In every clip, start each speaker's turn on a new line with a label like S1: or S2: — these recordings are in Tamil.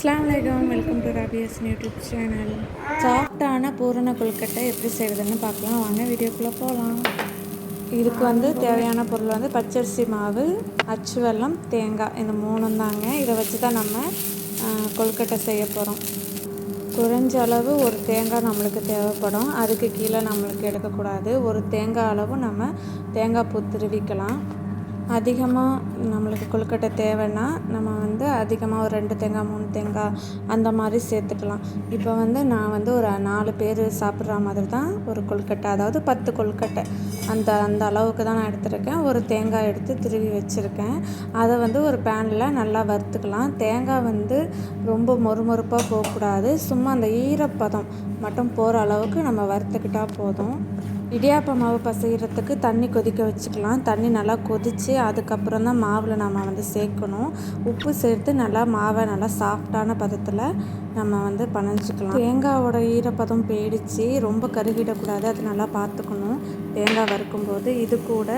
S1: அஸ்லாம் வலைக்கம் welcome to Rabiya's YouTube channel. சாஃப்டான பூரண கொழுக்கட்டை எப்படி செய்கிறதுன்னு பார்க்கலாம். வாங்க வீடியோக்குள்ளே போகலாம் இதுக்கு வந்து தேவையான பொருள் வந்து பச்சரிசி மாவு அச்சு வெல்லம் தேங்காய். இந்த மூணும் தாங்க இதை வச்சு தான் நம்ம கொழுக்கட்டை செய்ய போகிறோம் குறைஞ்ச அளவு ஒரு தேங்காய் நம்மளுக்கு தேவைப்படும். அதுக்கு கீழே நம்மளுக்கு எடுக்கக்கூடாது. ஒரு தேங்காய் அளவு நம்ம தேங்காய் பூ திருவிக்கலாம். அதிகமாக நம்மளுக்கு கொழுக்கட்டை தேவைன்னா நம்ம வந்து அதிகமாக ஒரு ரெண்டு தேங்காய் மூணு தேங்காய் அந்த மாதிரி சேர்த்துக்கலாம். இப்போ வந்து நான் வந்து ஒரு நாலு பேர் சாப்பிட்ற மாதிரி தான் ஒரு கொழுக்கட்டை. அதாவது பத்து கொழுக்கட்டை. அந்த அந்த அளவுக்கு தான் நான் எடுத்துருக்கேன். ஒரு தேங்காய் எடுத்து திருவி வச்சுருக்கேன். அதை வந்து ஒரு பேனில் நல்லா வறுத்துக்கலாம். தேங்காய் வந்து ரொம்ப மொறுமொறுப்பாக போகக்கூடாது. சும்மா அந்த ஈரப்பதம் மட்டும் போகிற அளவுக்கு நம்ம வறுத்துக்கிட்டால் போதும். இடியாப்ப மாவு பசைகிறதுக்கு தண்ணி கொதிக்க வச்சுக்கலாம். தண்ணி நல்லா கொதித்து அதுக்கப்புறம் தான் மாவில் நம்ம வந்து சேர்க்கணும். உப்பு சேர்த்து நல்லா மாவை நல்லா சாஃப்டான பதத்தில் நம்ம வந்து பனைஞ்சிக்கலாம். தேங்காவோட ஈரப்பதம் போயிடுச்சு ரொம்ப கருகிடக்கூடாது அது நல்லா பார்த்துக்கணும். தேங்காய் வறுக்கும்போது இது கூட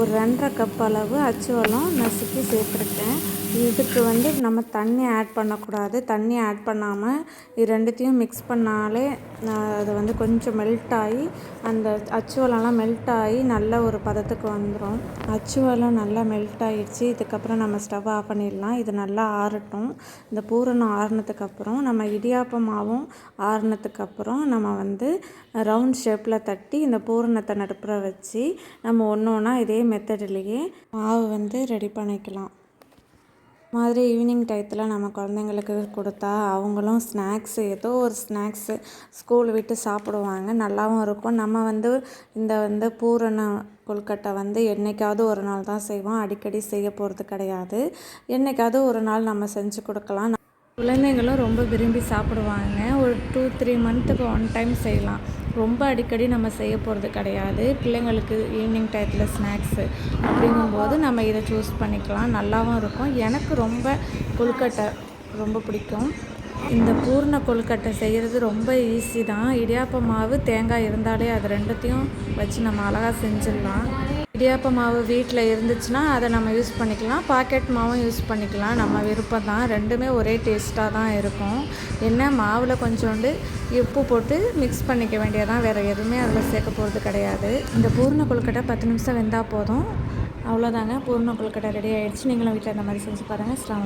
S1: ஒரு ரெண்டரை கப் அளவு அச்சுவலம் நசுக்கி சேர்த்துருக்கேன். இதுக்கு வந்து நம்ம தண்ணி ஆட் பண்ணக்கூடாது. தண்ணி ஆட் பண்ணாமல் இது ரெண்டுத்தையும் மிக்ஸ் பண்ணாலே அது வந்து கொஞ்சம் மெல்ட் ஆகி அந்த அச்சுவலம்லாம் மெல்ட் ஆகி நல்ல ஒரு பதத்துக்கு வந்துடும் அச்சுவலம் நல்லா மெல்ட் ஆகிடுச்சு இதுக்கப்புறம் நம்ம ஸ்டவ் ஆஃப் பண்ணிடலாம். இது நல்லா ஆறட்டும். இந்த பூரணம் ஆறுனதுக்கப்புறம் நம்ம இடியாப்பம் மாவும் ஆறுனதுக்கப்புறம் நம்ம வந்து ரவுண்ட் ஷேப்பில் தட்டி இந்த பூரணத்தை நடுப்புற வச்சு நம்ம ஒன்று ஒன்றா இதே மெத்தட்லேயே மாவு வந்து ரெடி பண்ணிக்கலாம். மாதிரி ஈவினிங் டயத்தில் நம்ம குழந்தைங்களுக்கு கொடுத்தா அவங்களும் ஸ்நாக்ஸ் ஏதோ ஒரு ஸ்நாக்ஸு ஸ்கூல் விட்டு சாப்பிடுவாங்க. நல்லாவும் இருக்கும். நம்ம வந்து இந்த வந்து பூரண கொழுக்கட்டை வந்து என்றைக்காவது ஒரு நாள் தான் செய்வோம். அடிக்கடி செய்ய போகிறது கிடையாது. என்றைக்காவது ஒரு நாள் நம்ம செஞ்சு கொடுக்கலாம். குழந்தைங்களும் ரொம்ப விரும்பி சாப்பிடுவாங்க. ஒரு டூ த்ரீ மந்த்துக்கு ஒன் டைம் செய்யலாம். ரொம்ப அடிக்கடி நம்ம செய்ய போகிறது கிடையாது. பிள்ளைங்களுக்கு ஈவினிங் டயத்தில் ஸ்நாக்ஸு அப்படிங்கும்போது நம்ம இதை சூஸ் பண்ணிக்கலாம். நல்லாவும் இருக்கும். எனக்கு ரொம்ப கொழுக்கட்டை ரொம்ப பிடிக்கும். இந்த பூர்ண கொழுக்கட்டை செய்கிறது ரொம்ப ஈஸி தான். இடியாப்ப மாவு தேங்காய் இருந்தாலே அது ரெண்டுத்தையும் வச்சு நம்ம அழகாக செஞ்சிடலாம். இடியாப்ப மாவு வீட்டில் இருந்துச்சுன்னா அதை நம்ம யூஸ் பண்ணிக்கலாம். பாக்கெட் மாவும் யூஸ் பண்ணிக்கலாம். நம்ம விருப்பம் தான். ரெண்டுமே ஒரே டேஸ்ட்டாக தான் இருக்கும். என்ன மாவில் கொஞ்சோண்டு உப்பு போட்டு மிக்ஸ் பண்ணிக்க வேண்டியதான் வேறு எதுவுமே அதில் சேர்க்க போகிறது கிடையாது. இந்த பூர்ண கொழுக்கட்டை பத்து நிமிஷம் வெந்தால் போதும். அவ்வளோதாங்க பூர்ண கொழுக்கட்டை ரெடி ஆகிடுச்சு நீங்களும் வீட்டில் இந்த மாதிரி செஞ்சு பாருங்கள் ஸ்ட்ராங்